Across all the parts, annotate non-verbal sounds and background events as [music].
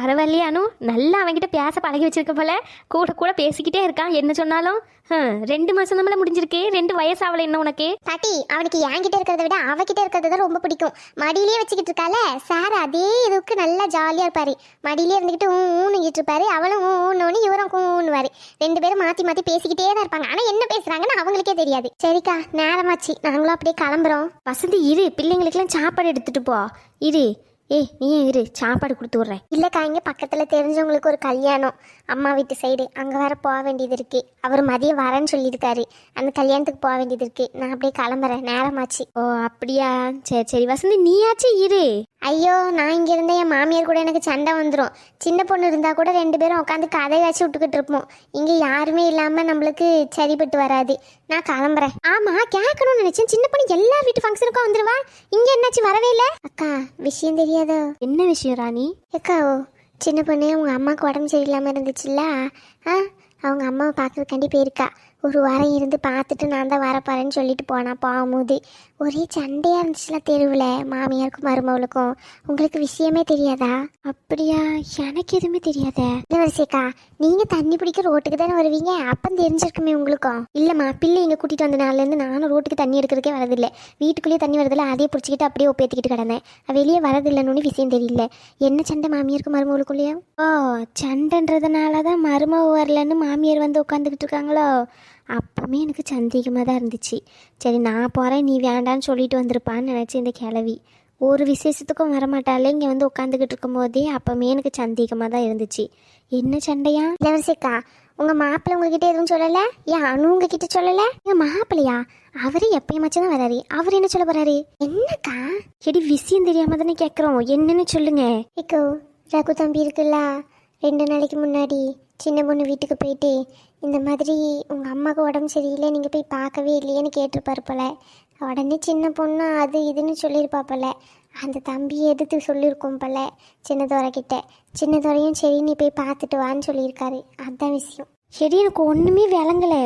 பரவாயில்லையா அனு. நல்லா அவன்கிட்ட பேச பழகி வச்சிருக்க போல. கூட கூட பேசிக்கிட்டே இருக்கான். என்ன சொன்னாலும்? ரெண்டு மாசம் நம்மள முடிஞ்சிருக்கு. ரெண்டு வயசு ஆகல என்ன உனக்கு? பாட்டி அவனுக்கு என்கிட்ட இருக்கிறத விட அவகிட்ட இருக்கிறது தான் ரொம்ப பிடிக்கும். மடியிலே வச்சுக்கிட்டு இருக்கால சார் அதே இதுக்கு நல்லா ஜாலியா இருப்பாரு. மடியிலே இருந்துக்கிட்டு ஊ ஊன்னுகிட்டு இருப்பாரு. அவளும் ஊன்னு இவரும் ஊன்னுவாரு. ரெண்டு பேரும் மாத்தி மாத்தி பேசிக்கிட்டே தான் இருப்பாங்க. ஆனா என்ன பேசுறாங்கன்னு அவங்களுக்கே தெரியாது. சரிக்கா நேரமாச்சு. நாங்களும் அப்படியே கிளம்புறோம். வசந்தி இரு. பிள்ளைங்களுக்கெல்லாம் சாப்பாடு எடுத்துட்டு போ. இரு. ஏய் நீ இரு சாப்பாடு கொடுத்து விட்றேன். இல்லைக்கா இங்கே பக்கத்தில் தெரிஞ்சவங்களுக்கு ஒரு கல்யாணம். அம்மா வீட்டு சைடு அங்கே வேற போக வேண்டியது இருக்கு. அவர் மதியம் வரேன்னு சொல்லியிருக்காரு. அந்த கல்யாணத்துக்கு போக வேண்டியது இருக்கு. நான் அப்படியே கிளம்புறேன். நேரமாச்சு. ஓ அப்படியா? சரி சரி வசந்தி நீயாச்சும் இரு. ஐயோ நான் இங்க இருந்த என் மாமியார் கூட எனக்கு சண்டை வந்துடும் சின்ன பொண்ணு இருந்தா கூட ரெண்டு பேரும் உட்காந்து கதை வச்சு விட்டுக்கிட்டு இருப்போம். இங்க யாருமே இல்லாம நம்மளுக்கு சரிப்பட்டு வராது. நான் கிளம்புறேன். ஆமா கேட்கணும்னு நினைச்சேன். சின்ன பொண்ணு எல்லா வீட்டு ஃபங்க்ஷனுக்கும் வந்துருவா. இங்க என்னாச்சு வரவே இல்லை? அக்கா விஷயம் தெரியாதோ? என்ன விஷயம் ராணி? அக்கா ஓ சின்ன பொண்ணு உங்க அம்மாவுக்கு உடம்பு சரியில்லாம இருந்துச்சுல்ல? ஆ அவங்க அம்மாவை பார்க்கறதுக்காண்டி போயிருக்கா. ஒரு வாரம் இருந்து பார்த்துட்டு நான் தான் வரப்போறேன்னு சொல்லிட்டு போனா போகும்போது ஒரே சண்டையாக இருந்துச்சுல தெருவில் மாமியாருக்கும் மருமவளுக்கும் உங்களுக்கு விஷயமே தெரியாதா? அப்படியா? எனக்கு எதுவுமே தெரியாதே. இளவரசிக்கா நீங்கள் தண்ணி பிடிக்க ரோட்டுக்கு தானே வருவீங்க? அப்போ தெரிஞ்சிருக்குமே உங்களுக்கும். இல்லைம்மா பிள்ளை இங்கே கூட்டிகிட்டு வந்த நாள்லேருந்து நானும் ரோட்டுக்கு தண்ணி எடுக்கிறதுக்கே வரதில்லை வீட்டுக்குள்ளேயே தண்ணி வரதில்லை அதே பிடிச்சிக்கிட்டு அப்படியே ஒப்பேத்திக்கிட்டு கிடந்தேன். வெளியே வரதில்லைன்னு விஷயம் தெரியல. என்ன சண்டை மாமியாருக்கும் மருமவளுக்குள்ளேயா ஓ சண்டைன்றதுனால தான் மருமவ வரலன்னு மாமியார் வந்து உட்காந்துக்கிட்டு இருக்காங்களோ? அப்பவுமே எனக்கு சந்தேகமாக தான் இருந்துச்சு. சரி நான் போகிறேன் நீ வேண்டான்னு சொல்லிட்டு வந்திருப்பான்னு நினச்சி இந்த கிளவி ஒரு விசேஷத்துக்கும் வரமாட்டாளே இங்கே வந்து உட்காந்துக்கிட்டு இருக்கும்போதே அப்பவுமே எனக்கு சந்தேகமாக தான் இருந்துச்சு. என்ன சண்டையா? இளவரசிக்கா உங்கள் மாப்பிள்ளை உங்ககிட்ட எதுவும் சொல்லலை? ஏன் அனு உங்ககிட்ட சொல்லலை? எங்கள் மாப்பிள்ளையா? அவரு எப்பயமாச்சும் தான் வராரு. அவர் என்ன சொல்ல போறாரு? என்னக்கா? எடி விஷயம் தெரியாம தானே கேட்குறோம் என்னன்னு சொல்லுங்க. இக்கோ ரகு தம்பி இருக்குல்ல ரெண்டு நாளைக்கு முன்னாடி சின்ன பொண்ணு வீட்டுக்கு போயிட்டு இந்த மாதிரி உங்கள் அம்மாவுக்கு உடம்பு சரியில்லை நீங்கள் போய் பார்க்கவே இல்லையேன்னு கேட்டிருப்பாரு போல. உடனே சின்ன பொண்ணு அது இதுன்னு சொல்லியிருப்பா போல. அந்த தம்பி எதிர்த்து சொல்லியிருக்கோம் போல சின்னதோரைக்கிட்ட சின்னதோரையும் சரி நீ போய் பார்த்துட்டு வான்னு சொல்லியிருக்காரு. அதான் விஷயம். சரி எனக்கு ஒன்றுமே விளங்கல.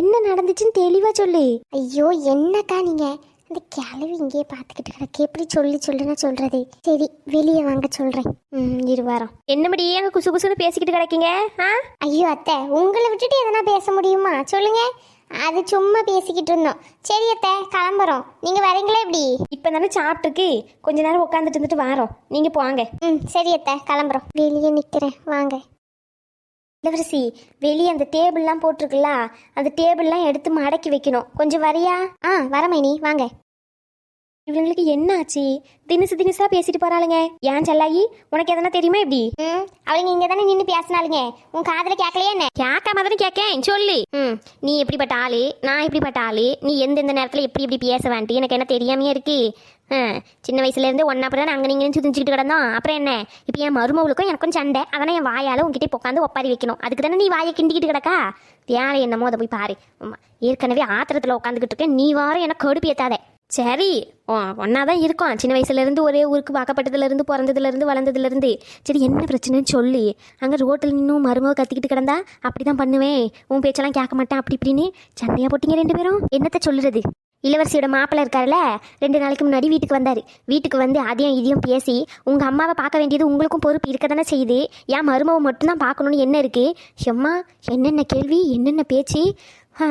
என்ன நடந்துச்சுன்னு தெளிவாக சொல்லு. ஐயோ என்னக்கா நீங்கள் அந்த கிளவி இங்கேயே பார்த்துக்கிட்டு கிடக்கு எப்படி சொல்லி சொல்லுன்னா சொல்கிறது சரி வெளியே வாங்க சொல்கிறேன் ம் இரு வாரம். என்னபடி அங்கே குசு குசுன்னு பேசிக்கிட்டு கிடைக்கீங்க? ஆ? ஐயோ அத்தை உங்களை விட்டுட்டு எதனா பேச முடியுமா? சொல்லுங்க. அது சும்மா பேசிக்கிட்டு இருந்தோம். சரி அத்தை கிளம்புறோம். நீங்க வரீங்களா எப்படி? இப்போ தானே சாப்பிட்டுருக்கு. கொஞ்ச நேரம் உட்காந்துட்டு இருந்துட்டு வாரோம். நீங்கள் போங்க. ம் சரி அத்தை கிளம்புறோம். வெளியே நிக்கிறேன். வாங்க. இளவரசி வெளியே அந்த டேபிள்லாம் போட்டிருக்குல்ல அந்த டேபிள்லாம் எடுத்து மடக்கி வைக்கணும். கொஞ்சம் வரியா? ஆ வரமைனி வாங்க. இவங்களுக்கு என்ன ஆச்சு? தினுசு தினுசா பேசிட்டு போறாளுங்க. ஏன் செல்லாயி? உனக்கு எதனா தெரியுமா இப்படி? ம் அவங்க இங்க தானே நின்று பேசினாலுங்க உன் காதுல கேட்கலையே என்ன? கேட்காம தானே கேட்கேன் சொல்லு. ம். நீ எப்படிப்பட்ட ஆளு நான் எப்படிப்பட்ட ஆளு நீ எந்தெந்த நேரத்தில் எப்படி எப்படி பேச வேண்டி எனக்கு என்ன தெரியாமையே இருக்கு. சின்ன வயசுல இருந்து ஒன்னா அப்படி அங்கே நீங்கள் சுதிச்சுக்கிட்டு கிடந்தோம். அப்புறம் என்ன? இப்போ என் மருமவளுக்கும் எனக்கும் சண்டை. அதனால் என் வாயால் உங்ககிட்ட உட்காந்து ஒப்பாரி வைக்கணும். அதுக்கு தானே நீ வாயை கிண்டிக்கிட்டு கிடக்கா? வேலை என்னமோ அதை போய் பாரு. ஏற்கனவே ஆத்திரத்தில் உட்காந்துக்கிட்டு இருக்கேன். நீ வாரம் எனக்கு கடுப்பு ஏத்தாதே. சரி ஒன்னா தான் இருக்கோம். சின்ன வயசுலேருந்து ஒரே ஊருக்கு பார்க்கப்பட்டதுலேருந்து பிறந்ததுலேருந்து வளர்ந்ததுலேருந்து. சரி என்ன பிரச்சனைன்னு சொல்லி அங்கே ரோட்டில் இன்னும் மருமக கத்திக்கிட்டு கிடந்தா அப்படி தான் பண்ணுவேன். உன் பேச்செல்லாம் கேட்க மாட்டேன் அப்படி இப்படின்னு சண்டையாக போட்டிங்க ரெண்டு பேரும். என்னத்தை சொல்லுறது இளவரசியோட மாப்பிள்ளை இருக்காருல்ல ரெண்டு நாளைக்கு முன்னாடி வீட்டுக்கு வந்தார். வீட்டுக்கு வந்து அதையும் இதையும் பேசி உங்கள் அம்மாவை பார்க்க வேண்டியது உங்களுக்கும் பொறுப்பு இருக்க தானே செய்யுது. ஏன் மருமவை மட்டும்தான் பார்க்கணுன்னு என்ன இருக்குது எம்மா என்னென்ன கேள்வி என்னென்ன பேச்சு? ஆ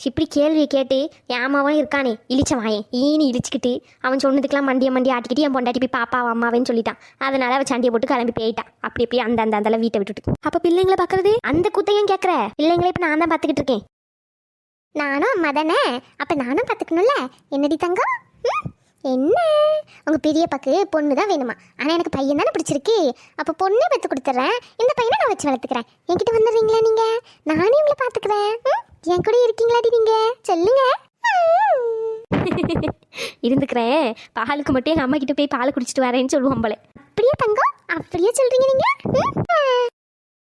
இப்படி கேள்வியை கேட்டு ஏமாவும் இருக்கானே இழிச்ச வாயன் ஈனி இழிச்சுக்கிட்டு அவன் சொன்னதுக்கெல்லாம் மண்டிய மண்டி ஆட்டிக்கிட்டு என் பொண்டாட்டி போய் பாப்பா அம்மாவேன்னு சொல்லிட்டான். அதனால அவன் சண்டையை போட்டு கிளம்பி போயிட்டான். அப்படி அப்படியே அந்த அந்த அந்த வீட்டை விட்டுட்டு. அப்போ பிள்ளைங்களை பார்க்கறது? அந்த குத்தையும் கேட்குற? பிள்ளைங்களை இப்போ நான் தான் பார்த்துக்கிட்டு இருக்கேன். நானும் அம்மா தானே? அப்ப நானும் பார்த்துக்கணும்ல. என்னடி தங்கம்? என்ன? உங்க பெரியப்பாக்கு பொண்ணு தான் வேணுமா? ஆனா எனக்கு பையன் தானே பிடிச்சிருக்கு. அப்ப பொண்ணே பெற்று கொடுத்துட்றேன். இந்த பையனை நான் வச்சு வளர்த்துக்கிறேன். என்கிட்ட வந்துடுறீங்களா நீங்க? நானே உங்களை பாத்துக்கிறேன் ம்? என் கூட இருக்கீங்களாடி நீங்க? சொல்லுங்க. இருந்துக்கிறேன். பாலுக்கு மட்டும் எங்கள் அம்மா கிட்ட போய் பால் குடிச்சிட்டு வரேன்னு சொல்லுவோம் போல. அப்படியே தங்கம்? அப்படியே சொல்றீங்க நீங்க?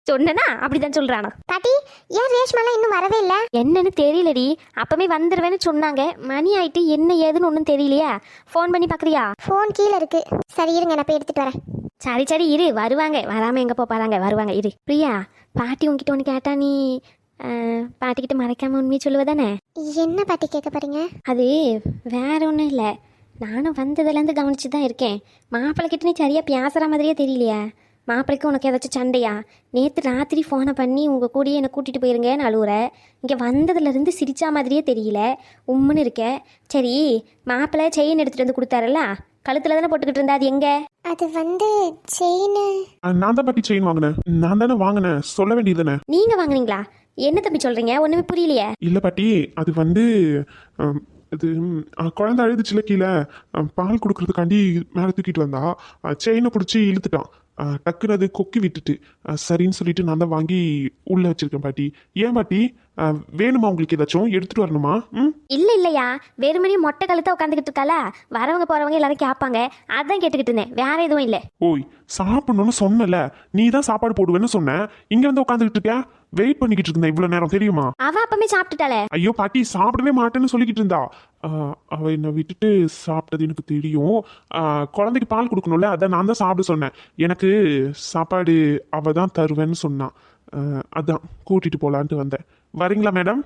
சொன்னனா? அப்படிதான் சொல்றானா. பாட்டி ஏன் ரேஷ்மாலாம் இன்னும் வரவே இல்லை? என்னன்னு தெரியலடி. அப்பவே வந்துடுவேன்னு சொன்னாங்க. மணி ஆயிட்டு என்ன ஏதுன்னு ஒன்றும் தெரியலையா? ஃபோன் பண்ணி பார்க்குறியா ஃபோன் கீழே இருக்கு. சரி இருங்க நான் போய் எடுத்துட்டு வரேன். சரி சரி இரு. வருவாங்க. வராமல் எங்கே போப்பாதாங்க வருவாங்க இரு. பிரியா பாட்டி உன்கிட்ட ஒன்று கேட்டா நீ பாட்டிக்கிட்ட மறைக்காம உண்மையை சொல்லுவதானே? என்ன பாட்டி கேட்க போறீங்க? அது வேற ஒன்றும் இல்லை. நானும் வந்ததுலேருந்து கவனிச்சு தான் இருக்கேன். மாப்பிள்ளை கிட்ட நீ சரியாக பேசுகிற மாதிரியே தெரியலையா? மாப்பிள்ளைக்கு உனக்கு ஏதாச்சும் சண்டையா? நேற்று ராத்திரி ஃபோனை பண்ணி உங்கள் கூடயே என்னை கூட்டிகிட்டு போயிருங்கன்னு அழுவுற. இங்கே வந்ததுலேருந்து சிரிச்சா மாதிரியே தெரியல. உம்முன்னு இருக்க. சரி மாப்பிள்ளை செயின் எடுத்துகிட்டு வந்து கொடுத்தாருல்ல? கழுத்தில் தானே போட்டுக்கிட்டு இருந்தா? அது எங்கே? அது வந்து செயின். அஹ், நான் தான் பாட்டி செயின் வாங்கினேன். நான் தானே வாங்கினேன். சொல்ல வேண்டியதுதானே? நீங்கள் வாங்குனீங்களா? என்ன தம்பி சொல்கிறீங்க ஒன்றுமே புரியலையே. இல்லை பாட்டி அது வந்து அம், இது ம், அஹ், குழந்தை அழுதுச்சுல கீழே. அஹ், பால் கொடுக்கறதுக்காண்டி மேலே தூக்கிட்டு வந்தா. செயினை பிடிச்சி இழுத்துட்டான். அஹ், டக்குன்னு அது கொக்கி விட்டுட்டு. அஹ், சரின்னு சொல்லிட்டு நான் தான் வாங்கி உள்ளே வச்சிருக்கேன் பாட்டி. ஏன் பாட்டி? வேணுமா உங்களுக்கு ஏதாச்சும்? எடுத்துட்டு வரணுமா? ம்? இல்லை இல்லையா. வெறுமனே மொட்டை கழுத்தை உட்காந்துக்கிட்டு இருக்காளா? வரவங்க போகிறவங்க எல்லாரும் கேட்பாங்க அதான் கேட்டுக்கிட்டு இருந்தேன். வேற எதுவும் இல்லை. ஓய் சாப்பிடணும்னு சொன்னல. நீ தான் சாப்பாடு போடுவேன்னு சொன்ன. இங்க வந்து உட்காந்துக்கிட்டு இருக்க வெயிட் பண்ணிக்கிட்டு இருந்தேன். இவ்வளவு நேரம் தெரியுமா? அவ அப்பமே சாப்பிட்டுட்டாளே. ஐயோ பாட்டி சாப்பிடவே மாட்டேன்னு சொல்லிக்கிட்டு இருந்தா. ஆஹ், அவ என்னை விட்டுட்டு சாப்பிட்டது எனக்கு தெரியும். ஆஹ், குழந்தைக்கு பால் கொடுக்கணும்ல அதான் நான் தான் சாப்பிட சொன்னேன். எனக்கு சாப்பாடு அவ தான் தருவேன்னு சொன்னான் ஆஹ், அதான் கூட்டிட்டு போலான்ட்டு வந்தேன். வரீங்களா மேடம்?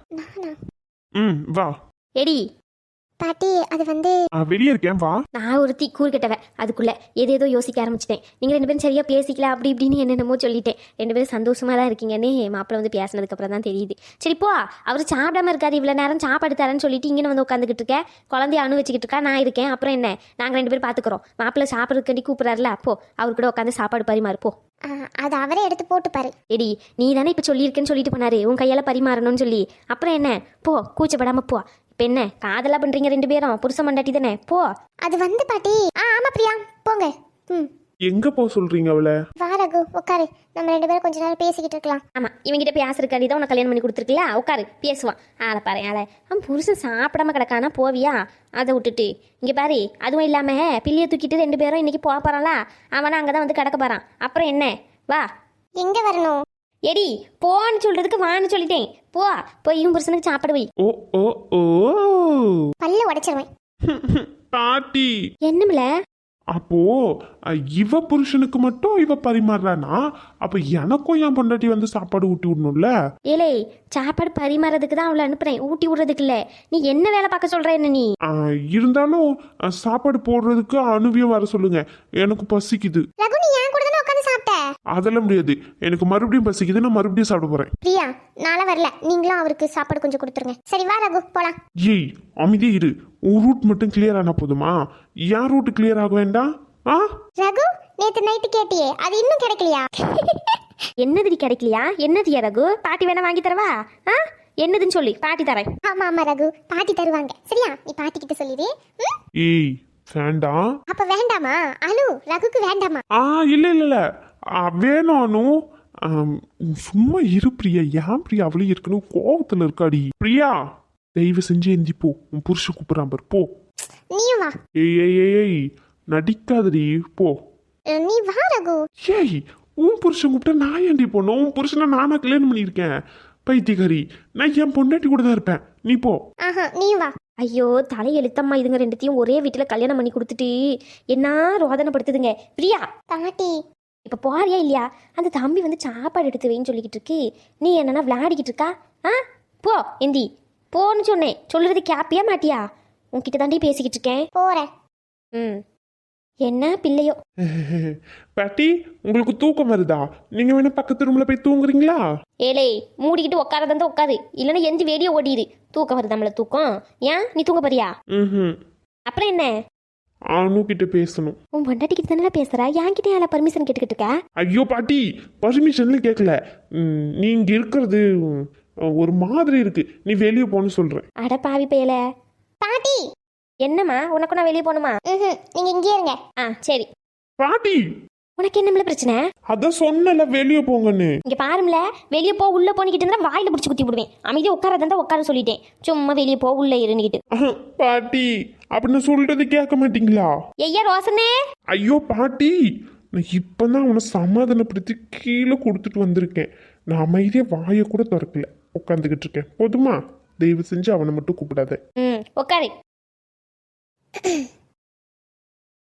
ம் வா. எடி பாட்டி அது வந்து வெளியே இருக்கேன் வா. நான் ஒருத்தி கூறு கெட்டவன் அதுக்குள்ள ஏதேதோ யோசிக்க ஆரம்பிச்சிட்டேன். நீங்க ரெண்டு பேரும் சரியா பேசிக்கல அப்படி இப்படின்னு என்னென்னமோ சொல்லிட்டேன். ரெண்டு பேரும் சந்தோஷமா தான் இருக்கீங்கன்னு மாப்பிள்ள வந்து பேசினதுக்கு அப்புறம் தான் தெரியுது. சரி போ. அவர் சாப்பிடாம இருக்காரு இவ்வளவு நேரம் சாப்பாடு தரேன்னு சொல்லிட்டு இங்கே வந்து உட்காந்துக்கிட்டு இருக்க. குழந்தைய அணு வச்சுக்கிட்டு இருக்கா? நான் இருக்கேன். அப்புறம் என்ன? நாங்க ரெண்டு பேரும் பாத்துக்கிறோம். மாப்பிள்ள சாப்பிட்றதுக்காண்டி கூப்பிடுறாருல போ. அவர் கூட உட்காந்து சாப்பாடு பரிமாறு போ. அது அவரே எடுத்து போட்டுப்பாரு எடி நீ தானே இப்போ சொல்லியிருக்கேன்னு சொல்லிட்டு போனாரு. உன் கையால பரிமாறணும்னு சொல்லி. அப்புறம் என்ன? போ கூச்சப்படாம போ. இப்போ என்ன காதலா பண்றீங்க ரெண்டு பேரும். புருஷ மண்டாட்டி தானே. போ. அது வந்து பாட்டி. ஆ ஆமா பிரியா. போங்க. ம். எங்க போ சொல்றீங்க அவளை? வா ரகு. உட்காரு நம்ம ரெண்டு பேரும் கொஞ்ச நேரம் பேசிக்கிட்டு இருக்கலாம். ஆமா இவங்கிட்ட பேசுறக்காண்டி தான் உனக்கு கல்யாணம் பண்ணி கொடுத்துருக்கல. உட்காரு பேசுவான். ஆளை பாரு ஆளை. அவன் புருஷன் சாப்பிடாம கிடக்கானா? போவியா? அதை விட்டுட்டு. இங்க பாரு அதுவும் இல்லாம பிள்ளைய தூக்கிட்டு ரெண்டு பேரும் இன்னைக்கு போக போறான்ல. அவனை அங்கதான் வந்து கிடக்க போறான். அப்புறம் என்ன? வா. எங்க வரணும்? எடி போன்னு சொல்றதுக்கு வான்னு சொல்லிட்டேன். போ போய் இவன் புருஷனுக்கு சாப்பாடு வை. ஓ ஓ ஓ. பல்ல உடைச்சிருவேன். [laughs] பாட்டி என்னமில்ல அப்போ அஹ், இவ புருஷனுக்கு மட்டும் இவ பரிமாறுறானா? அப்ப எனக்கும் என் பொண்டாட்டி வந்து சாப்பாடு ஊட்டி விடணும்ல? ஏலே சாப்பாடு பரிமாறதுக்கு தான் அவளை அனுப்புறேன். ஊட்டி விடுறதுக்கு இல்ல. நீ என்ன வேலை பார்க்க சொல்ற என்ன நீ? அஹ், இருந்தாலும் அஹ், சாப்பாடு போடுறதுக்கு அணுவியம் வர சொல்லுங்க. எனக்கு பசிக்குது. ரகு நீ ஏன் கூட தானே உட்காந்து சாப்பிட்ட அதெல்லாம் முடியாது. எனக்கு மறுபடியும் பசிக்குது நான் மறுபடியும் சாப்பிட போறேன். பிரியா நாளை வரல. நீங்களும் அவருக்கு சாப்பாடு கொஞ்சம் கொடுத்துருங்க. சரி வா ரகு போலாம். ஏய் அமைதியே இரு. உன் ரூட் மட்டும் கிளியர் ஆனா போதுமா? என் ரூட் கிளியர் ஆக வேண்டாம் ஆ? ரகு நேத்து நைட்டு கேட்டியே அது இன்னும் கிடைக்கலையா? [laughs] என்னதுடி கிடைக்கலையா? என்னது ரகு? பாட்டி வேணா வாங்கி தரவா? ஆ? என்னதுன்னு சொல்லி பாட்டி தரேன். ஆமா ஆமா ரகு. பாட்டி தருவாங்க. சரியா? நீ பாட்டி கிட்ட சொல்லிடு. ம்? ஏய் வேண்டாம். அப்ப வேண்டாமா? அனு ரகுக்கு வேண்டாமா? ஆ இல்ல இல்ல இல்ல. ஆம், சும்மா இரு பிரியா. ஏன் பிரியா? அவளே இருக்கணும் கோவத்துல இருக்காடி. பிரியா தயவு செஞ்சு எந்தி போ. உன் புருஷன் கூப்பிடுறான் பாரு. போ. ஏய் ஏய் ஏய் நடிக்காதடி. போ. நீ வா ரகு. ஏய் உன் புருஷன் கூப்பிட்டா நான் ஏன்டி போனோம் உன் புருஷனை நானா கல்யாணம் பண்ணியிருக்கேன். பைத்தியக்காரி. நான் என் பொண்டாட்டி கூட தான் இருப்பேன். நீ போ. ஆஹா நீயும் வா. ஐயோ தலை எழுத்தம்மா இதுங்க ரெண்டுத்தையும் ஒரே வீட்டில் கல்யாணம் பண்ணி கொடுத்துட்டு. என்ன ரோதனைப்படுத்துதுங்க. பிரியா. பாட்டி. இப்போ போறியா இல்லையா? அந்த தம்பி வந்து சாப்பாடு எடுத்து வைன்னு சொல்லிக்கிட்டு இருக்கு. நீ என்னன்னா விளையாடிக்கிட்டு இருக்கா? ஆ? போ இந்தி போன்னு சொன்னேன். சொல்லுறது கேப்பியா மாட்டியா? உன்கிட்ட தாண்டி பேசிக்கிட்டு இருக்கேன். போறேன். ம். என்ன பிள்ளையோ? [laughs] பாட்டி உங்களுக்கு தூக்கம் வருதா? நீங்க வேணா பக்கத்து ரூம்ல போய் தூங்குறீங்களா? ஏலே மூடிக்கிட்டு உட்காரதான் உட்காரு இல்லைன்னா எந்தி வெளியே ஓடிடு தூக்கம் வருது நம்மள தூக்கம்? ஏன்? நீ தூங்க போறியா? ம் அப்புறம் என்ன? அனு கிட்ட பேசணும். உன் பொண்டாட்டிக்கிட்ட தானே பேசுறா? என்கிட்ட யார பர்மிஷன் கேட்டுக்கிட்டு இருக்க? ஐயோ பாட்டி பர்மிஷன்ல கேட்கல ம், நீ இங்க இருக்கிறது ம், ஒரு மாதிரி இருக்கு. நீ வெளியே போன்னு சொல்றேன். அட பாவி பயல. பாட்டி! என்னம்மா? உனக்கு நான் வெளியே போகணுமா ம்ஹும். நீங்க இங்கே இருங்க. ஆ சரி. பாட்டி! உனக்கு என்னமில்ல பிரச்சனை? அதான் சொன்னல வெளியே போங்கன்னு. இங்க பாரும்ல வெளியே போ உள்ள போனிக்கிட்டு இருந்தா வாயில பிடிச்சி குத்தி விடுவேன். அமைதியா உட்காரதான் உட்கார சொல்லிட்டேன். சும்மா வெளியே போ உள்ள இருந்துக்கிட்டு அஹ், பாட்டி அப்படின்னு சொல்றது கேட்க மாட்டீங்களா? ஐயா ரோசனே ஐயோ பாட்டி நான் இப்பதான் அவனை சமாதானப்படுத்தி கீழே கொடுத்துட்டு வந்திருக்கேன். நான் அமைதியா வாயை கூட திறக்கல. உட்காந்துக்கிட்டு இருக்கேன். போதுமா? தயவு செஞ்சு அவனை மட்டும் கூப்பிடாத. ம் உட்காரு.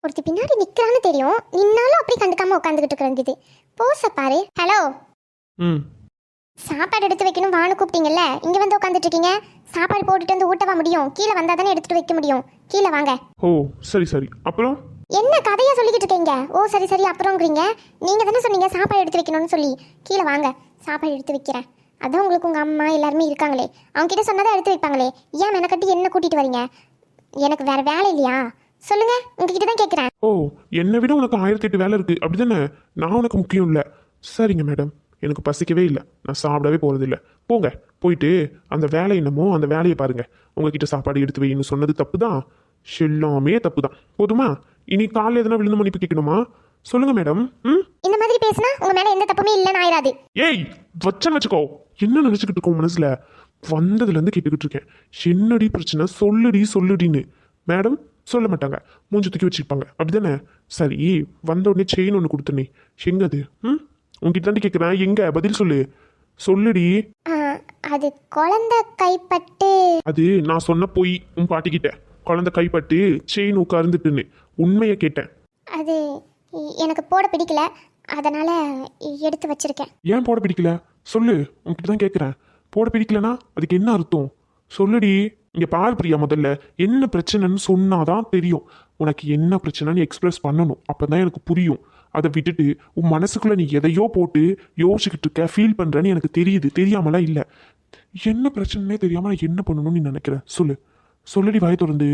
ஒருத்தி பின்னாடி நிக்கிறான்னு தெரியும். நின்னாலும் அப்படி கண்டுக்காம உட்காந்துக்கிட்டு இருக்கிறது போச பாரு ஹலோ ம். சாப்பாடு எடுத்து வைக்கணும் வானு கூப்பிட்டீங்கல்ல? இங்க வந்து உட்காந்துட்டு இருக்கீங்க சாப்பாடு போட்டுட்டு வந்து ஊட்டவா முடியும். கீழே வந்தா தானே எடுத்துட்டு வைக்க முடியும். கீழே வாங்க. ஓ சரி சரி. அப்புறம்? என்ன கதையா சொல்லிக்கிட்டு இருக்கீங்க? ஓ சரி சரி அப்புறம்ங்கிறீங்க. நீங்க தானே சொன்னீங்க சாப்பாடு எடுத்து வைக்கணும்னு சொல்லி. கீழே வாங்க. சாப்பாடு எடுத்து வைக்கிறேன். அதான் உங்களுக்கு உங்க அம்மா எல்லாருமே இருக்காங்களே. அவங்க கிட்ட சொன்னதை எடுத்து வைப்பாங்களே. ஏன் மெனக்கட்டி என்ன கூட்டிட்டு வரீங்க? எனக்கு வேற வேலை இல்லையா? சொல்லுங்க உங்ககிட்ட தான் கேட்குறேன் ஓ என்னை விட உனக்கு ஆயிரத்தி எட்டு வேலை இருக்கு. அப்படிதானே? நான் உனக்கு முக்கியம் இல்லை. சரிங்க மேடம் எனக்கு பசிக்கவே இல்லை. நான் சாப்பிடவே போறதில்ல. போங்க போயிட்டு அந்த வேலை என்னமோ அந்த வேலையை பாருங்க. உங்ககிட்ட சாப்பாடு எடுத்து வைன்னு சொன்னது தப்பு தான் எல்லாமே தப்பு தான் போதுமா? இனி காலையில் எதனா விழுந்து மன்னிப்பு கேட்கணுமா? சொல்லுங்க மேடம் ம்? இந்த மாதிரி பேசினா உங்க மேல எந்த தப்புமே இல்லைன்னு ஆயிராது. ஏய் வச்சேன்னு வச்சுக்கோ. என்ன நினச்சிக்கிட்டு இருக்கோம் மனசில்? வந்ததுலேருந்து கேட்டுக்கிட்டு இருக்கேன். என்னடி பிரச்சனை? சொல்லுடி சொல்லுடின்னு. மேடம் சொல்ல மாட்டாங்க. மூஞ்சி தூக்கி வச்சுருப்பாங்க. அப்படிதானே? சரி வந்த உடனே செயின் ஒன்று கொடுத்தனே எங்க அது ம்? உங்ககிட்ட தாண்டி கேட்குறேன் எங்க? பதில் சொல்லு. சொல்லுடி. அது குழந்தை கைப்பட்டு. அது நான் சொன்ன பொய் உன் பாட்டிக்கிட்ட. குழந்தை கைப்பட்டு செயின் உட்கார்ந்துட்டுன்னு உண்மையை கேட்டேன். அது எனக்கு போட பிடிக்கல. அதனால எடுத்து வச்சிருக்கேன். ஏன் போட பிடிக்கல? சொல்லு. உன்கிட்ட தான் கேட்குறேன் போட பிடிக்கலனா அதுக்கு என்ன அர்த்தம்? சொல்லுடி. இங்கே பார் பிரியா முதல்ல என்ன பிரச்சனைன்னு சொன்னாதான் தெரியும். உனக்கு என்ன பிரச்சனைன்னு எக்ஸ்பிரஸ் பண்ணணும். அப்போ தான் எனக்கு புரியும். அதை விட்டுட்டு உன் மனசுக்குள்ளே நீ எதையோ போட்டு யோசிச்சுக்கிட்டு இருக்க ஃபீல் பண்ணுறேன்னு எனக்கு தெரியுது. தெரியாமலாம் இல்லை. என்ன பிரச்சனைனே தெரியாமல் நான் என்ன பண்ணணும்னு நீ நினைக்கிற? சொல்லு. சொல்லுடி வாய் தொடர்ந்து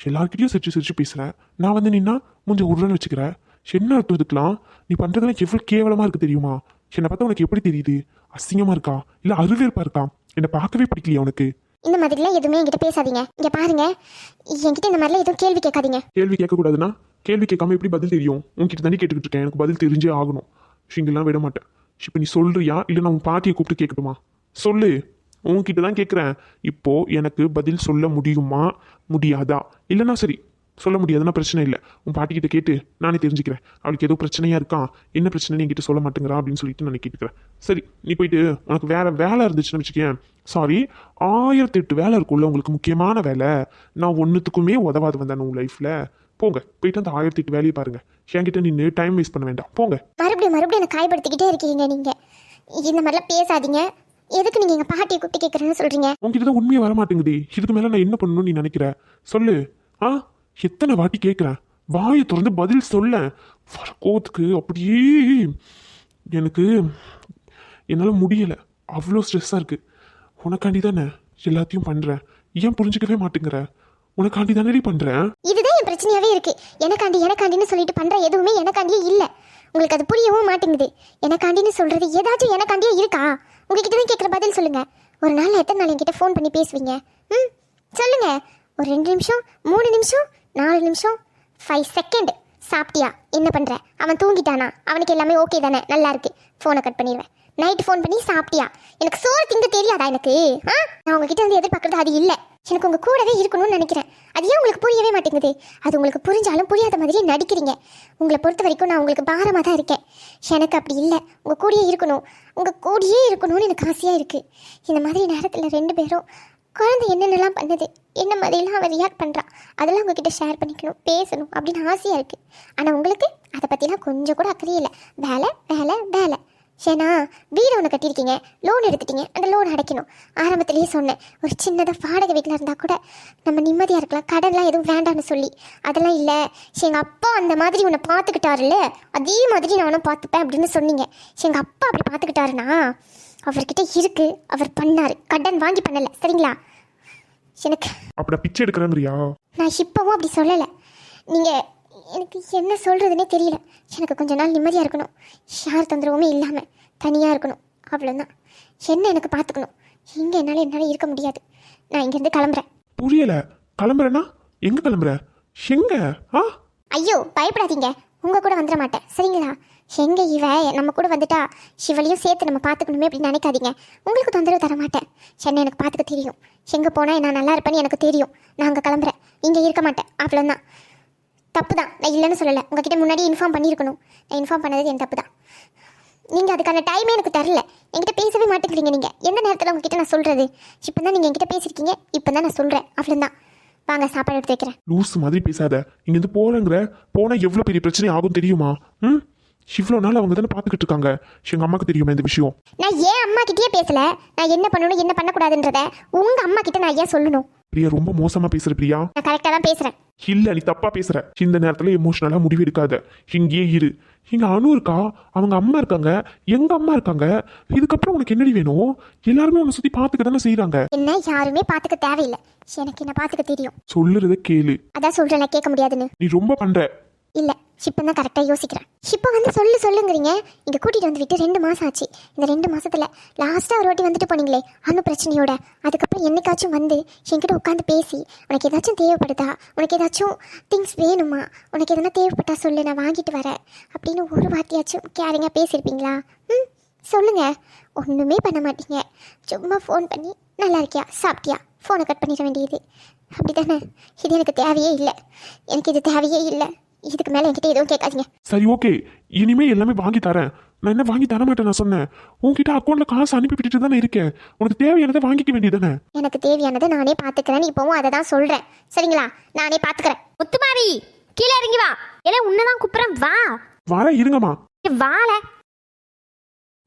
எல்லாருக்கிட்டையும் சிரிச்சு சிரிச்சு பேசுகிறேன் நான் வந்து நின்னா மூஞ்ச உருன்னு வச்சுக்கிறேன் என்ன அர்த்தம் இதுக்கெல்லாம்? நீ பண்ணுறதுலாம் எவ்வளோ கேவலமாக இருக்குது தெரியுமா? என்னை பார்த்தா உனக்கு எப்படி தெரியுது? அசிங்கமாக இருக்கா? இல்லை அருவேற்பா இருக்கா? என்னை பார்க்கவே பிடிக்கலையா உனக்கு? இந்த மாதிரிலாம் எதுவுமே என்கிட்ட பேசாதீங்க. இங்க பாருங்க. என்கிட்ட இந்த மாதிரிலாம் எதுவும் கேள்வி கேட்காதீங்க. கேள்வி கேட்கக்கூடாதுன்னா கேள்வி கேட்காம எப்படி பதில் தெரியும்? உங்ககிட்ட தானே கேட்டுக்கிட்டு இருக்கேன். எனக்கு பதில் தெரிஞ்சே ஆகணும். ஷிங்கெல்லாம் விட மாட்டேன். இப்போ நீ சொல்றியா? இல்லை நான் உன் பாட்டியை கூப்பிட்டு கேட்கட்டுமா? சொல்லு. உங்ககிட்ட தான் கேட்குறேன். இப்போ எனக்கு பதில் சொல்ல முடியுமா? முடியாதா? இல்லைன்னா சரி சொல்ல முடியாதுன்னா பிரச்சனை இல்லை. உன் பாட்டிக்கிட்ட கேட்டு நானே தெரிஞ்சுக்கிறேன். அவளுக்கு ஏதோ பிரச்சனையா இருக்கா? என்ன பிரச்சனைன்னு என்கிட்ட சொல்ல மாட்டேங்கிறா அப்படின்னு சொல்லிட்டு நான் கேட்டுக்கிறேன் சரி நீ போயிட்டு உனக்கு வேற வேலை இருந்துச்சுன்னு வச்சுக்கேன். சாரி ஆயிரத்தி எட்டு வேலை இருக்கும்ல உங்களுக்கு முக்கியமான வேலை. நான் ஒன்றுத்துக்குமே உதவாது வந்தேன் உன் லைஃப்பில் போங்க போயிட்டு அந்த ஆயிரத்தி எட்டு வேலையை பாருங்க. என்கிட்ட நின்று டைம் வேஸ்ட் பண்ண வேண்டாம். போங்க. மறுபடியும் மறுபடியும் என்ன காயப்படுத்திக்கிட்டே இருக்கீங்க நீங்க. இந்த மாதிரிலாம் பேசாதீங்க. எதுக்கு நீங்க எங்க பாட்டியை கூப்பிட்டு கேட்குறேன்னு சொல்றீங்க? உங்ககிட்ட தான் உண்மையை வர மாட்டேங்குது இதுக்கு மேலே நான் என்ன பண்ணணும்னு நீ நினைக்கிற? சொல்லு. ஆ? எத்தனை வாட்டி கேட்குறேன் வாயை திறந்து பதில் சொல்ல. வர அப்படியே எனக்கு என்னால் முடியலை. அவ்வளோ ஸ்ட்ரெஸ்ஸாக இருக்குது உனக்காண்டி தானே எல்லாத்தையும் பண்ணுறேன் ஏன் புரிஞ்சுக்கவே மாட்டேங்கிற? உனக்காண்டி தானே பண்ணுறேன் இதுதான் என் பிரச்சனையாகவே இருக்கு. எனக்காண்டி எனக்காண்டின்னு சொல்லிட்டு பண்ணுற எதுவுமே எனக்காண்டியே இல்லை. உங்களுக்கு அது புரியவும் மாட்டேங்குது. எனக்காண்டின்னு சொல்கிறது ஏதாச்சும் எனக்காண்டியே இருக்கா? உங்ககிட்ட தான் கேட்குற பதில் சொல்லுங்க. ஒரு நாள் எத்தனை நாள் என்கிட்ட ஃபோன் பண்ணி பேசுவீங்க? ம் சொல்லுங்க. ஒரு ரெண்டு நிமிஷம் மூணு நிமிஷம் நாலு நிமிஷம் ஃபைவ் செகண்ட் சாப்பிட்டியா? என்ன பண்ணுற அவன் தூங்கிட்டானா? அவனுக்கு எல்லாமே ஓகே தானே? நல்லா இருக்கு. ஃபோனை கட் பண்ணிடுவேன். நைட் ஃபோன் பண்ணி சாப்பிட்டியா? எனக்கு சோறு திங்க தெரியாதா எனக்கு? ஆ? நான் உங்ககிட்ட வந்து எதிர்பார்க்கறது அது இல்லை. எனக்கு உங்கள் கூடவே இருக்கணும்னு நினைக்கிறேன். அது ஏன் உங்களுக்கு புரியவே மாட்டேங்குது? அது உங்களுக்கு புரிஞ்சாலும் புரியாத மாதிரி நடிக்கிறீங்க. உங்களை பொறுத்த வரைக்கும் நான் உங்களுக்கு பாரமாக தான் இருக்கேன். எனக்கு அப்படி இல்லை. உங்கள் கூடயே இருக்கணும். உங்கள் கூடயே இருக்கணும்னு எனக்கு ஆசையாக இருக்குது இந்த மாதிரி நேரத்தில் ரெண்டு பேரும் குழந்தை என்னென்னலாம் பண்ணுது என்ன மாதிரிலாம் அவன் ரியாக்ட் பண்ணுறா அதெல்லாம் உங்ககிட்ட ஷேர் பண்ணிக்கணும் பேசணும் அப்படின்னு ஆசையாக இருக்குது ஆனால் உங்களுக்கு அதை பற்றிலாம் கொஞ்சம் கூட அக்கறையே இல்லை. வேலை வேலை வேலை. ஏன்னா வீடு ஒன்று கட்டியிருக்கீங்க லோன் எடுத்துட்டீங்க அந்த லோன் அடைக்கணும். ஆரம்பத்திலேயே சொன்னேன் ஒரு சின்னதாக வாடகை வீட்டில் இருந்தால் கூட நம்ம நிம்மதியாக இருக்கலாம் கடன்லாம் எதுவும் வேண்டாம்னு சொல்லி. அதெல்லாம் இல்லை. எங்கள் அப்பா அந்த மாதிரி உன்னை பார்த்துக்கிட்டாருல்ல அதே மாதிரி நானும் பார்த்துப்பேன் அப்படின்னு சொன்னீங்க. எங்கள் அப்பா அப்படி பார்த்துக்கிட்டாருனா? அவர்கிட்ட இருக்கு. அவர் பண்ணாரு. கடன் வாங்கி பண்ணலை. சரிங்களா? எனக்கு அப்படி பிச்சை எடுக்கிறேங்கிறியா நான் இப்போவும் அப்படி சொல்லலை. நீங்கள் எனக்கு என்ன சொல்கிறதுனே தெரியல. எனக்கு கொஞ்ச நாள் நிம்மதியாக இருக்கணும். யார் தொந்தரவுமே இல்லாமல் தனியாக இருக்கணும். அவ்வளோதான் என்ன எனக்கு பார்த்துக்கணும் இங்கே என்னால் என்னால் இருக்க முடியாது. நான் இங்கேருந்து கிளம்புறேன். புரியல. கிளம்புறேன்னா? எங்க கிளம்புற? எங்க? ஆ? ஐயோ பயப்படாதீங்க. உங்கள் கூட வந்துட மாட்டேன். சரிங்களா? எங்க இவ? நம்ம கூட வந்துட்டா. சிவலையும் சேர்த்து நம்ம பார்த்துக்கணுமே அப்படின்னு நினைக்காதீங்க. உங்களுக்கு தொந்தரவு தர மாட்டேன் சென்னை எனக்கு பார்த்துக்க தெரியும். எங்கே போனால் நான் நல்லா இருப்பேன்னு எனக்கு தெரியும். நான் அங்கே கிளம்புறேன். இங்கே இருக்க மாட்டேன். அவ்வளோதான் தப்பு தான் நான் இல்லைன்னு சொல்லலை. உங்ககிட்ட முன்னாடி இன்ஃபார்ம் பண்ணியிருக்கணும். நான் இன்ஃபார்ம் பண்ணது என் தப்பு தான் நீங்கள் அதுக்கான டைமே எனக்கு தரல. என்கிட்ட பேசவே மாட்டேங்கிறீங்க நீங்கள் எந்த நேரத்தில் உங்ககிட்ட நான் சொல்கிறது இப்போ தான் நீங்கள் என்கிட்ட பேசியிருக்கீங்க இப்போ தான் நான் சொல்கிறேன் அவ்வளோதான் வாங்க சாப்பாடு எடுத்து வைக்கிறேன். லூஸ் மாதிரி பேசாத. இங்கேருந்து போகிறேங்கிற போனால் எவ்வளோ பெரிய பிரச்சனை ஆகும் தெரியுமா? ம்? இவ்வளோ நாள் அவங்க தானே பார்த்துக்கிட்டு இருக்காங்க. எங்கள் அம்மாவுக்கு தெரியுமா இந்த விஷயம்? நான் ஏன் அம்மா கிட்டயே பேசல? நான் என்ன பண்ணணும் என்ன பண்ணக்கூடாதுன்றத? உங்க அம்மா கிட்ட நான் ஏன் சொல்லணும்? பிரியா ரொம்ப மோசமா பேசுற பிரியா. நான் கரெக்டாக தான் பேசுகிறேன் இல்ல நீ தப்பா பேசுற. இந்த நேரத்துல எமோஷனலா முடிவு எடுக்காத. இங்கேயே இரு. இங்க அனு இருக்கா? அவங்க அம்மா இருக்காங்க. எங்க அம்மா இருக்காங்க? இதுக்கப்புறம் உனக்கு என்னடி வேணும்? எல்லாருமே உன்னை சுத்தி பாத்துக்க தானே செய்யறாங்க என்ன யாருமே பார்த்துக்க தேவையில்லை. எனக்கு என்ன பார்த்துக்க தெரியும். சொல்லுறத கேளு. அதான் சொல்கிறேன் கேட்க முடியாதுன்னு. நீ ரொம்ப பண்ற. இல்லை ஷிப்பை தான் கரெக்டாக யோசிக்கிறேன். ஷிப்பை வந்து சொல்லு சொல்லுங்கிறீங்க. இங்கே கூட்டிகிட்டு வந்துவிட்டு ரெண்டு மாதம் ஆச்சு. இந்த ரெண்டு மாதத்தில் லாஸ்ட்டாக ஒரு வாட்டி வந்துட்டு போனீங்களே அணு பிரச்சனையோட. அதுக்கப்புறம் என்னைக்காச்சும் வந்து என்கிட்ட உட்காந்து பேசி உனக்கு ஏதாச்சும் தேவைப்படுதா? உனக்கு ஏதாச்சும் திங்ஸ் வேணுமா? உனக்கு எதனா தேவைப்பட்டா சொல்லு நான் வாங்கிட்டு வரேன். அப்படின்னு ஒரு வாட்டியாச்சும் கேரிங்காக பேசியிருப்பீங்களா? ம் சொல்லுங்கள் ஒன்றுமே பண்ண மாட்டீங்க. சும்மா ஃபோன் பண்ணி நல்லா இருக்கியா? சாப்பிட்டியா? ஃபோனை கட் பண்ணிட வேண்டியது. அப்படி தானே இது எனக்கு தேவையே இல்லை. எனக்கு இது தேவையே இல்லை. இதுக்கு மேலே என்கிட்ட எதுவும் கேட்காதீங்க. சரி ஓகே. இனிமே எல்லாமே வாங்கி தரேன். நான் என்ன வாங்கி தர மாட்டேன் நான் சொன்னேன். உன்கிட்ட அக்கௌண்ட்ல காசு அனுப்பி விட்டுட்டு தானே இருக்கேன். உனக்கு தேவையானதை வாங்கிக்க வேண்டியதானே எனக்கு தேவையானதை நானே பார்த்துக்கிறேன்னு இப்போவும் அதை தான் சொல்கிறேன் சரிங்களா? நானே பார்த்துக்கிறேன். முத்துமாரி கீழே இறங்கி வா. ஏலே உன்னதான் கூப்பிடுறேன். வா. வர இருங்கம்மா. ஏ, வால.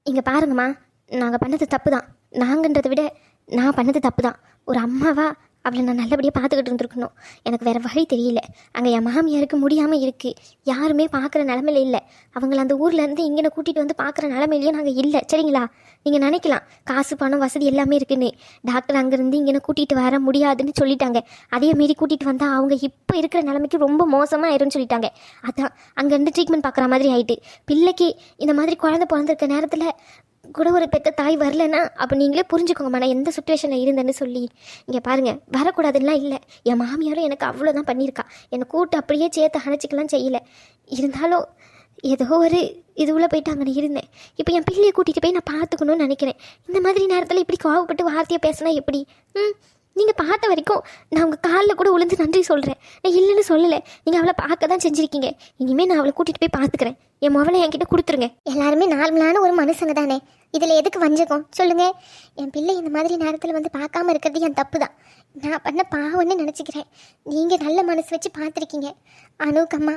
இங்க பாருங்கம்மா. நாங்க பண்ணது தப்பு தான் நாங்கன்றதை விட நான் பண்ணது தப்பு தான் ஒரு அம்மாவா அவளை நான் நல்லபடியாக பார்த்துக்கிட்டு இருந்திருக்கணும். எனக்கு வேறு வழி தெரியல. அங்கே என் மாமியாருக்கு முடியாமல் இருக்குது யாருமே பார்க்குற நிலமையில இல்லை. அவங்கள அந்த ஊர்லேருந்து இங்கே கூட்டிகிட்டு வந்து பார்க்குற நிலமையிலேயே நாங்கள் இல்லை. சரிங்களா? நீங்கள் நினைக்கலாம். காசு பணம் வசதி எல்லாமே இருக்குன்னு. டாக்டர் அங்கேருந்து இங்கே கூட்டிகிட்டு வர முடியாதுன்னு சொல்லிட்டாங்க. அதே மாரி கூட்டிகிட்டு வந்தால் அவங்க இப்போ இருக்கிற நிலைமைக்கு ரொம்ப மோசமாக ஆயிரும்னு சொல்லிட்டாங்க. அதான் அங்கேருந்து ட்ரீட்மெண்ட் பார்க்குற மாதிரி ஆயிட்டு. பிள்ளைக்கு இந்த மாதிரி குழந்தை பிறந்திருக்க நேரத்தில் கூட ஒரு பெத்த தாய் வரலன்னா அப்போ நீங்களே புரிஞ்சுக்கோங்கம்மா நான் எந்த சுச்சுவேஷனில் இருந்தேன்னு சொல்லி. இங்கே பாருங்கள் வரக்கூடாதுலாம் இல்லை. என் மாமியாரும் எனக்கு அவ்வளோதான் பண்ணியிருக்கா. என்னை கூட்டு அப்படியே சேர்த்து அணைச்சிக்கலாம் செய்யல. இருந்தாலும் ஏதோ ஒரு இதுவில் போயிட்டு அங்கே இருந்தேன். இப்போ என் பிள்ளையை கூட்டிகிட்டு போய் நான் பார்த்துக்கணும்னு நினைக்கிறேன். இந்த மாதிரி நேரத்தில் இப்படி கோவப்பட்டு வார்த்தையை பேசினா எப்படி? ம். நீங்கள் பார்த்த வரைக்கும் நான் உங்கள் காலில் கூட உழுந்து நன்றி சொல்கிறேன் நான் இல்லைன்னு சொல்லலை. நீங்கள் அவளை பார்க்க தான் செஞ்சுருக்கீங்க. இனிமேல் நான் அவளை கூட்டிகிட்டு போய் பார்த்துக்கிறேன். என் மொபைலை என்கிட்ட கொடுத்துருங்க. எல்லாருமே நார்மலான ஒரு மனுஷங்க தானே. இதில் எதுக்கு வஞ்சகம்? சொல்லுங்கள் என் பிள்ளை இந்த மாதிரி நேரத்தில் வந்து பார்க்காம இருக்கிறது என் தப்பு தான் நான் பண்ண பாவம்னு நினச்சிக்கிறேன். நீங்கள் நல்ல மனசு வச்சு பார்த்துருக்கீங்க. அனுக்கம்மா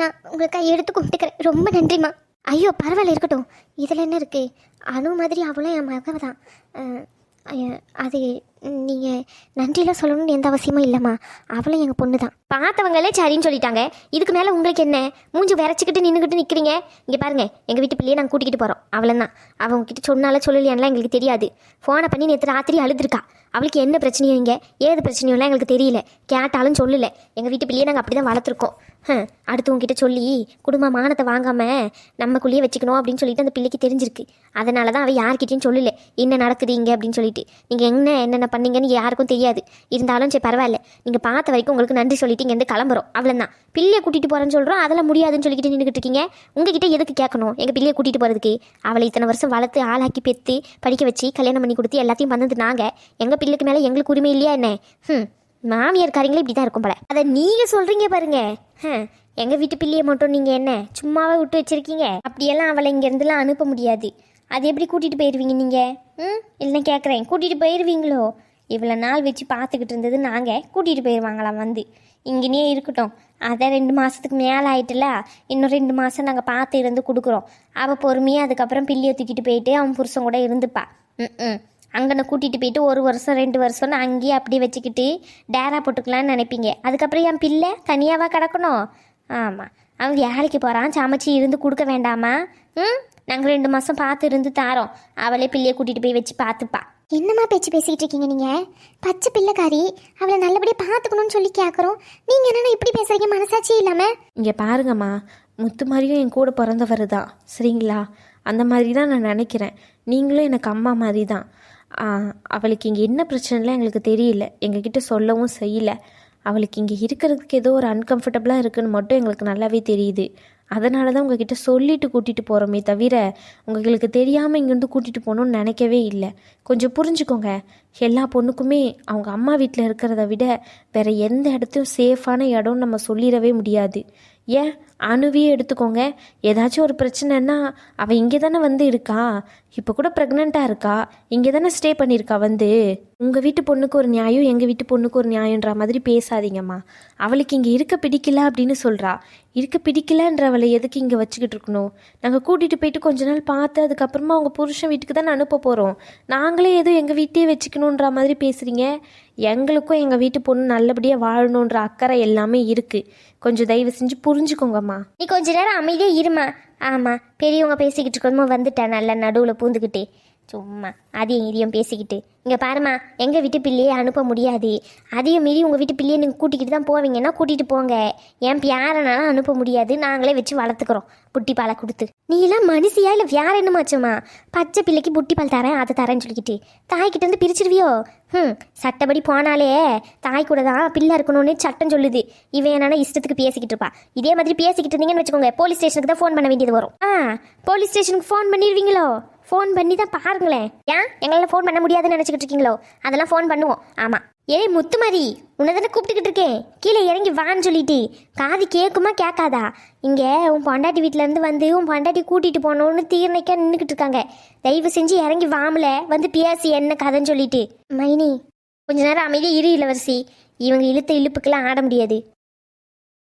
நான் உங்களுக்காக எடுத்து கும்பிட்டுக்கிறேன். ரொம்ப நன்றிம்மா. ஐயோ பரவாயில்ல இருக்கட்டும். இதில் என்ன இருக்குது அணு மாதிரி அவளும் என் மகவ தான் அது நீங்கள் நன்றிலாம் சொல்லணும்னு எந்த அவசியமும் இல்லைம்மா. அவளும் எங்கள் பொண்ணு தான் பார்த்தவங்களே சரின்னு சொல்லிட்டாங்க. இதுக்கு மேலே உங்களுக்கு என்ன? மூஞ்சி விரைச்சிக்கிட்டு நின்றுக்கிட்டு நிற்கிறீங்க இங்கே பாருங்கள் எங்கள் வீட்டு பிள்ளையே நாங்கள் கூட்டிகிட்டு போகிறோம் அவ்வளோதான் அவங்க கிட்ட சொன்னால சொல்லலையான்லாம் எங்களுக்கு தெரியாது. ஃபோனை பண்ணி நேற்று ராத்திரி அழுதுருக்கா. அவளுக்கு என்ன பிரச்சனையும் இங்கே? ஏது பிரச்சனையும்லாம் எங்களுக்கு தெரியல. கேட்டாலும் சொல்லலை. எங்கள் வீட்டு பிள்ளையே நாங்கள் அப்படி தான் வளர்த்துருக்கோம். அடுத்தவங்கிட்ட சொல்லி குடும்ப மானத்தை வாங்காமல் நம்மக்குள்ளேயே வச்சுக்கணும் அப்படின்னு சொல்லிட்டு அந்த பிள்ளைக்கு தெரிஞ்சிருக்கு. அதனால தான் அவள் யார்கிட்டையும் சொல்லல. என்ன நடக்குது இங்கே அப்படின்னு சொல்லிட்டு. நீங்கள் என்ன என்னென்ன பண்ணீங்கன்னு யாருக்கும் தெரியாது. இருந்தாலும் சரி பரவாயில்ல. நீங்கள் பார்த்த வரைக்கும் உங்களுக்கு நன்றி சொல்லிட்டு இங்கேருந்து கிளம்புறோம். அவ்வளோதான் பிள்ளையை கூட்டிகிட்டு போகிறேன்னு சொல்கிறோம் அதெல்லாம் முடியாதுன்னு சொல்லிக்கிட்டு நின்றுக்கிட்டு இருக்கீங்க. உங்ககிட்ட எதுக்கு கேட்கணும்? எங்கள் பிள்ளையை கூட்டிகிட்டு போகிறதுக்கு அவளை இத்தனை வருஷம் வளர்த்து ஆளாக்கி பெற்று படிக்க வச்சு கல்யாணம் பண்ணி கொடுத்து எல்லாத்தையும் பண்ணது நாங்கள் எங்கள் பிள்ளைக்கு மேலே எங்களுக்கு உரிமை இல்லையா என்ன? ம் மாமியார்காரங்களே இப்படி தான் இருக்கும் போல. அதை நீங்கள் சொல்கிறீங்க பாருங்கள் எங்கள் வீட்டு பிள்ளையை மட்டும் நீங்கள் என்ன சும்மாவே விட்டு வச்சுருக்கீங்க? அப்படியெல்லாம் அவளை இங்கேருந்துலாம் அனுப்ப முடியாது. அது எப்படி கூட்டிகிட்டு போயிடுவீங்க நீங்கள் ம் இல்லை கேட்குறேன் கூட்டிகிட்டு போயிடுவீங்களோ இவ்வளோ நாள் வச்சு பார்த்துக்கிட்டு இருந்தது நாங்கள் கூட்டிகிட்டு போயிடுவாங்களாம் வந்து. இங்கேனே இருக்கட்டும். அதான் ரெண்டு மாதத்துக்கு மேலே ஆயிட்டுல இன்னும் ரெண்டு மாதம் நாங்கள் பார்த்து இருந்து கொடுக்குறோம். அவள் பொறுமையாக அதுக்கப்புறம் பிள்ளையை தூக்கிட்டு போயிட்டு அவன் புருஷன் கூட இருந்துப்பா. ம் ம் அங்கன கூட்டிகிட்டு போயிட்டு ஒரு வருஷம் ரெண்டு வருஷம்னு அங்கேயே அப்படியே வச்சுக்கிட்டு டேரா போட்டுக்கலான்னு நினைப்பீங்க. அதுக்கப்புறம் என் பிள்ளை தனியாவா கிடக்கணும்? ஆமாம் அவன் வேலைக்கு போகிறான் சமைச்சு இருந்து கொடுக்க வேண்டாமா? ம்? நாங்கள் ரெண்டு மாதம் பார்த்து இருந்து தாரோம். அவளே பிள்ளையை கூட்டிகிட்டு போய் வச்சு பார்த்துப்பா. என்னம்மா பேச்சு பேசிக்கிட்டு இருக்கீங்க நீங்கள் பச்சை பிள்ளைக்காரி அவளை நல்லபடியாக பார்த்துக்கணும்னு சொல்லி கேட்குறோம் நீங்கள் என்னென்ன இப்படி பேசுறீங்க? மனசாட்சியே இல்லாமல் இங்கே பாருங்கம்மா முத்து மாதிரியும் என் கூட பிறந்தவர் தான் சரிங்களா? அந்த மாதிரி தான் நான் நினைக்கிறேன். நீங்களும் எனக்கு அம்மா மாதிரி தான் அவளுக்கு இங்கே என்ன பிரச்சனைலாம் எங்களுக்கு தெரியல. எங்ககிட்ட சொல்லவும் செய்யல. அவளுக்கு இங்கே இருக்கிறதுக்கு ஏதோ ஒரு அன்கம்ஃபர்டபுளாக இருக்குன்னு மட்டும் எங்களுக்கு நல்லாவே தெரியுது. அதனால தான் உங்ககிட்ட சொல்லிட்டு கூட்டிகிட்டு போகிறோமே தவிர உங்களுக்கு தெரியாமல் இங்கேருந்து கூட்டிகிட்டு போகணும்னு நினைக்கவே இல்லை. கொஞ்சம் புரிஞ்சுக்கோங்க. எல்லா பொண்ணுக்குமே அவங்க அம்மா வீட்டில் இருக்கிறத விட வேற எந்த இடத்தையும் சேஃபான இடம்னு நம்ம சொல்லிடவே முடியாது. ஏன்? அணுவியே எடுத்துக்கோங்க. ஏதாச்சும் ஒரு பிரச்சனைன்னா அவள் இங்கே தானே வந்து இருக்கா? இப்போ கூட ப்ரெக்னெண்ட்டாக இருக்கா? இங்கே தானே ஸ்டே பண்ணியிருக்கா வந்து? உங்கள் வீட்டு பொண்ணுக்கு ஒரு நியாயம் எங்கள் வீட்டு பொண்ணுக்கு ஒரு நியாயன்ற மாதிரி பேசாதீங்கம்மா. அவளுக்கு இங்கே இருக்க பிடிக்கல அப்படின்னு சொல்கிறா இருக்க பிடிக்கலன்றவளை எதுக்கு இங்கே வச்சுக்கிட்டு இருக்கணும்? நாங்கள் கூட்டிகிட்டு போயிட்டு கொஞ்ச நாள் பார்த்து அதுக்கப்புறமா அவங்க புருஷன் வீட்டுக்கு தானே அனுப்ப போகிறோம் நாங்களே எதுவும் எங்கள் வீட்டையே வச்சுக்கணுன்ற மாதிரி பேசுகிறீங்க எங்களுக்கும் எங்கள் வீட்டு பொண்ணு நல்லபடியாக வாழணுன்ற அக்கறை எல்லாமே இருக்குது கொஞ்சம் தயவு செஞ்சு புரிஞ்சுக்கோங்கம்மா. நீ கொஞ்ச நேரம் அமைதியே இருமா. ஆமா பெரியவங்க பேசிக்கிட்டு இருக்கணுமோ வந்துட்டேன் நல்ல நடுவில் பூந்துக்கிட்டே சும்மா. அதையும் இதையும் பேசிக்கிட்டு. இங்கே பாருமா எங்கள் வீட்டு பிள்ளையே அனுப்ப முடியாது. அதையும் மீறி உங்கள் வீட்டு பிள்ளையை நீங்கள் கூட்டிக்கிட்டு தான் போவீங்கன்னா கூட்டிகிட்டு போங்க. என் பியாரனாலும் அனுப்ப முடியாது. நாங்களே வச்சு வளர்த்துக்கிறோம். புட்டி பாலை கொடுத்து. நீ எல்லாம் மனுஷியா இல்லை வேற என்னமாச்சுமா பச்சை பிள்ளைக்கு புட்டி பால் தரேன் அதை தரேன்னு சொல்லிக்கிட்டு. தாய்கிட்ட வந்து பிரிச்சிருவியோ? ம் சட்டப்படி போனாலே தாய் கூட தான் பிள்ளை இருக்கணும்னு சட்டம் சொல்லுது. இவன் என்னன்னா இஷ்டத்துக்கு பேசிக்கிட்டு இருப்பா. இதே மாதிரி பேசிக்கிட்டு இருந்தீங்கன்னு வச்சுக்கோங்க போலீஸ் ஸ்டேஷனுக்கு தான் ஃபோன் பண்ண வேண்டியது வரும். ஆ போலீஸ் ஸ்டேஷனுக்கு ஃபோன் பண்ணிடுவீங்களோ? ஃபோன் பண்ணி தான் பாருங்களேன். ஏன்? எங்களால் ஃபோன் பண்ண முடியாதுன்னு நினச்சிக்கிட்டு இருக்கீங்களோ? அதெல்லாம் ஃபோன் பண்ணுவோம். ஆமாம் ஏய் முத்துமாரி உன்னை தானே கூப்பிட்டுக்கிட்டு இருக்கேன். கீழே இறங்கி வான்னு சொல்லிட்டு. காது கேட்குமா கேட்காதா இங்கே உன் பொண்டாட்டி வீட்டிலேருந்து வந்து உன் பொண்டாட்டி கூட்டிகிட்டு போனோன்னு தீர்ணைக்கா நின்றுக்கிட்டு இருக்காங்க. தயவு செஞ்சு இறங்கி வாமல. வந்து பேசி என்ன கதைன்னு சொல்லிட்டு. மைனி கொஞ்ச நேரம் அமைதியாக இரு இளவரசி. இவங்க இழுத்த இழுப்புக்கெல்லாம் ஆட முடியாது.